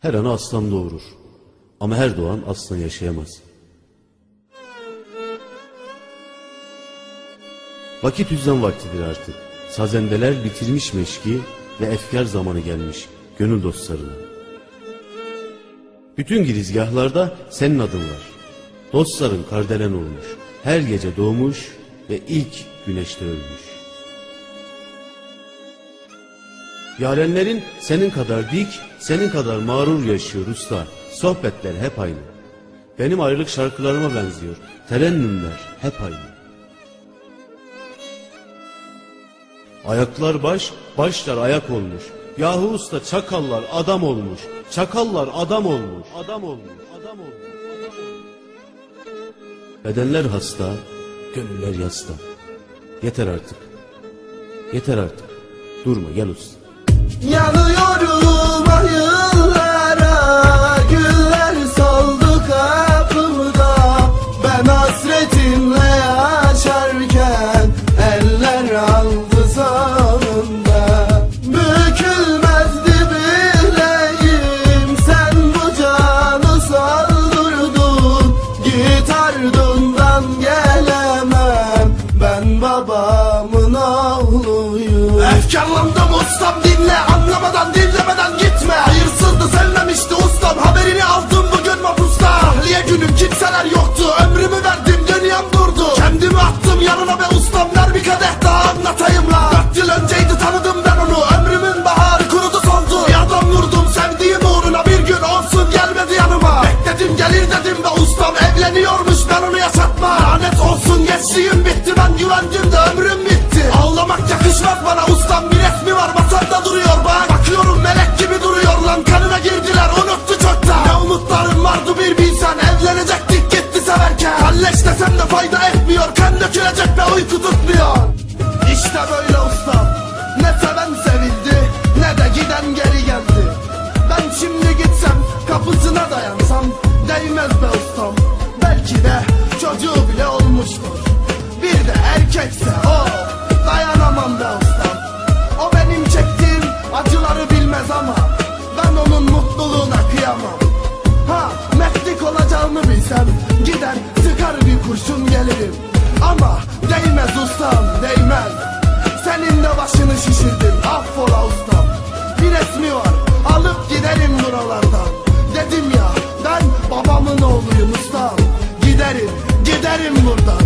Her ana aslan doğurur. Ama her doğan aslan yaşayamaz. Vakit hüzzam vaktidir artık. Sazendeler bitirmiş meşki ve efkar zamanı gelmiş gönül dostlarına. Bütün girizgahlarda senin adın var. Dostların kardelen olmuş. Her gece doğmuş ve ilk güneşte ölmüş. Yarenlerin senin kadar dik, senin kadar mağrur yaşıyor usta. Sohbetler hep aynı. Benim ayrılık şarkılarıma benziyor. Terennümler hep aynı. Ayaklar baş, başlar ayak olmuş. Yahu usta çakallar adam olmuş. Çakallar adam olmuş. Adam olmuş. Adam olmuş. Bedenler hasta, gönüller yasta. Yeter artık. Yeter artık. Durma gel usta. Yanıyorum gelir dedim be ustam Evleniyormuş ben onu yaşatma Lanet olsun gençliğim bitti Ben güvendim de ömrüm bitti. Ağlamak yakışmaz bana ustam Bir resmi var masamda duruyor bak. Bakıyorum melek gibi duruyor lan Kanına girdiler unuttu çoktan. Ne umutlarım vardı bir bilsen Evlenecektik gitti severken. Kalleş desem de fayda etmiyor Kan dökülecek ve uyku tutmuyor. İşte böyle olmuştur. Bir de erkekse o Dayanamam da ustam. O benim çektiğim acıları bilmez ama Ben onun mutluluğuna kıyamam. Ha metlik olacağımı bilsem Gider sıkar bir kurşun gelirim. Ama değmez ustam değmez. Senin de başını şişirdim affola ustam. Bir resmi var alıp giderim buralardan. Dedim ya ben babamın oğluyum ustam. Geberin buradan.